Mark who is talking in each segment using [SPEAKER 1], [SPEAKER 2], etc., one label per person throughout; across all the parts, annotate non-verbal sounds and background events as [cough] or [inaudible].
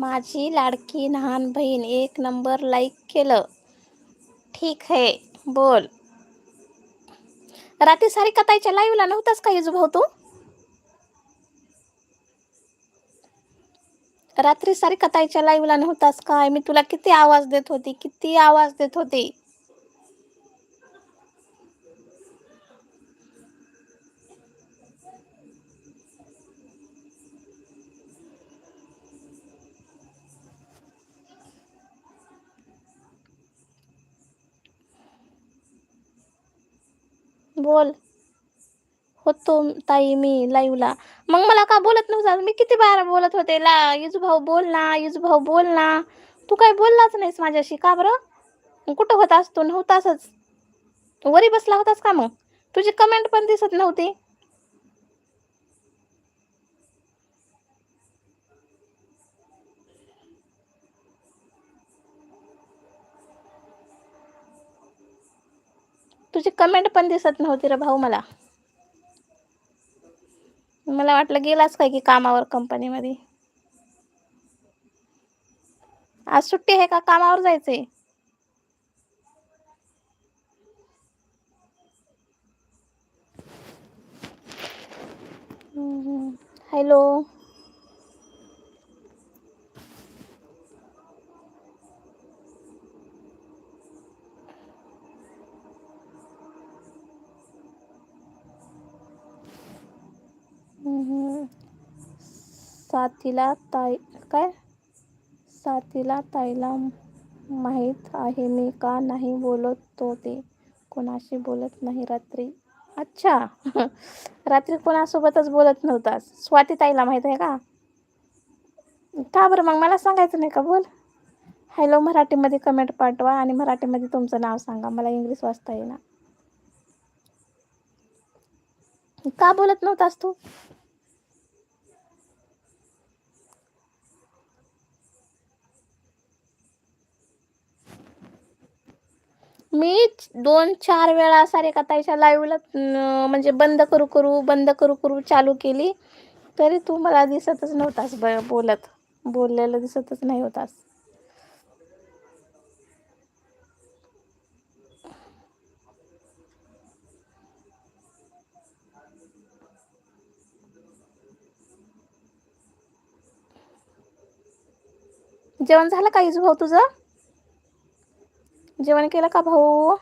[SPEAKER 1] माझी लाडकी लहान बहीण एक नंबर लाईक केलं. ठीक आहे बोल. रात्री सारी कताईच्या लाईव्हला नव्हताच का युजू भाऊ तू? रात्री सारी कताईच्या लाईव्हला नव्हतास काय? मी तुला किती आवाज देत होती किती आवाज देत होती? बोल. होतो ताई मी लाईव्हला मग मला का बोलत नव्हता मी किती बार बोलत होते. ला युजू भाऊ बोल ना भाऊ बोल ना. तू काय बोललाच नाहीस माझ्याशी का बरं? कुठं होतास तू नव्हतासच. वरी बसला होतास का मग? तुझी कमेंट पण दिसत नव्हती. तुझी कमेंट पण दिसत नव्हती रे भाऊ मला. मला वाटलं गेलाच काय की कामावर कंपनीमध्ये आज सुट्टी आहे का? कामावर जायचंय. हॅलो साथीला ताई काय? साथीला ताईला माहीत आहे मी का नाही बोलत तो ते. कोणाशी बोलत नाही रात्री. अच्छा. [laughs] रात्री कोणासोबतच बोलत नव्हतास स्वाती ताईला माहीत आहे का? का बरं? मग मला सांगायचं नाही का? बोल. हॅलो मराठीमध्ये कमेंट पाठवा आणि मराठीमध्ये तुमचं नाव सांगा. मला इंग्लिश वाचता येईना. का बोलत नव्हतास तू? मी दोन चार वेळा सारे ताईच्या लाईव्हला म्हणजे बंद करू करू बंद करू करू चालू केली. तरी तू मला दिसतच नव्हतास ब बोलत. बोललेलं दिसतच नाही होतास. जेवण झालं का इजू भाऊ तुझं? जेवण केलं का भाऊ?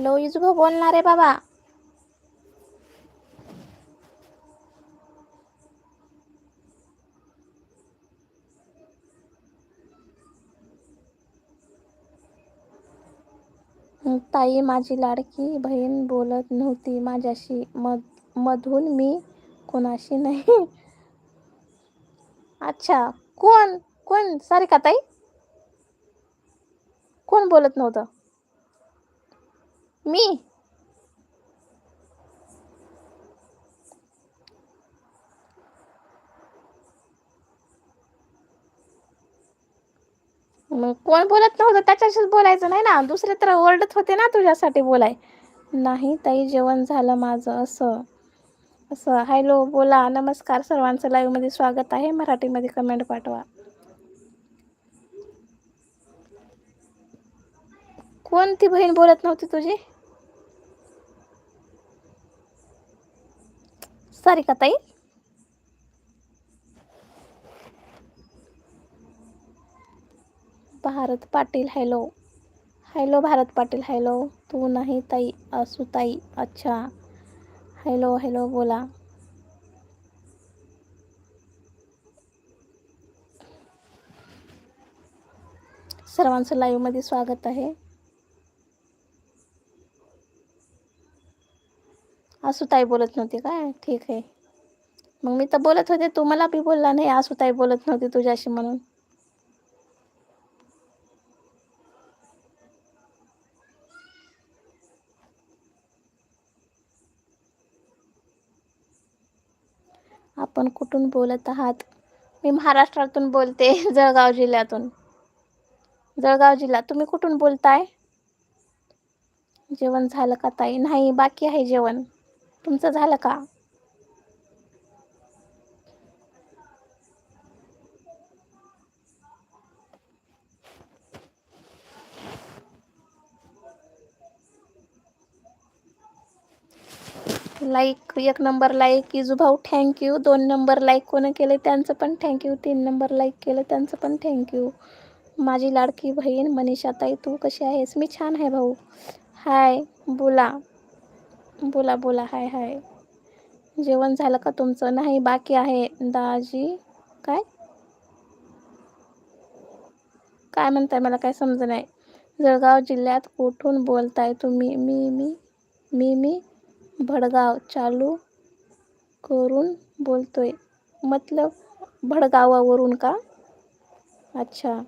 [SPEAKER 1] हॅलो इजू भाऊ बोलणार आहे बाबा. ताई माझी लाडकी बहीण बोलत नव्हती माझ्याशी. मध मधून मी कोणाशी नाही. अच्छा कोण? कोण? सारिका ताई? कोण बोलत नव्हतं? मी. मग कोण बोलत नव्हतं? त्याच्याशीच बोलायचं नाही ना. दुसरे तर ओरडत होते ना तुझ्यासाठी बोलाय. नाही ताई जेवण झालं माझं असं. असं. हॅलो बोला. नमस्कार. सर्वांचं लाईव्हमध्ये स्वागत आहे. मराठीमध्ये कमेंट पाठवा. कोणती बहीण बोलत नव्हती तुझी? सारिका ताई? Bharat Patil hello hello Bharat Patil hello तू नाही ताई असू ताई. अच्छा. हॅलो हॅलो बोला. सर्वांचं लाईव्हमध्ये स्वागत आहे. आसूताई बोलत नव्हती. काय? ठीक आहे. मग मी तर बोलत होते तू मला बी बोलला नाही आसूताई बोलत नव्हती तुझ्याशी म्हणून. आपण कुठून बोलत आहात? मी महाराष्ट्रातून बोलते [laughs] जळगाव जिल्ह्यातून. जळगाव जिल्हा तुम्ही कुठून बोलताय? जेवण झालं का ताई? नाही बाकी आहे जेवण. तुमचं झालं का? लाईक एक नंबर लाईक इजू भाऊ थँक्यू दोन नंबर लाईक कोण केले त्यांचं पण थँक्यू तीन नंबर लाईक केलं त्यांचं पण थँक्यू माझी लाडकी बहीण मनीषा ताई तू कशी आहेस? मी छान आहे भाऊ. हाय बोला. बोला बोला. हाय हाय. जेवण झालं का तुमचं? नाही बाकी आहे. दाजी काय? काय म्हणताय? मला काय समज नाही. जळगाव जिल्ह्यात कुठून बोलताय तुम्ही? मी मी मी मी भडगाव चालू करून बोलतोय. मतलब भडगावावरून का? अच्छा.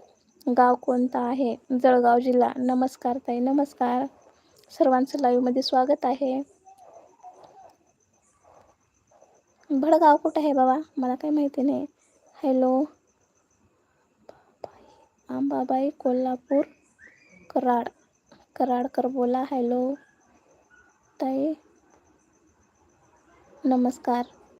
[SPEAKER 1] गाव कोणता आहे? जळगाव जिल्हा. नमस्कार ताई नमस्कार. सर्वांचं लाईव्हमध्ये स्वागत आहे. भडगाव कुठं आहे बाबा? मला काही माहिती नाही. हॅलो आंबाबाई कोल्हापूर, कराड. कराडकर बोला. हॅलो ताई. नमस्कार.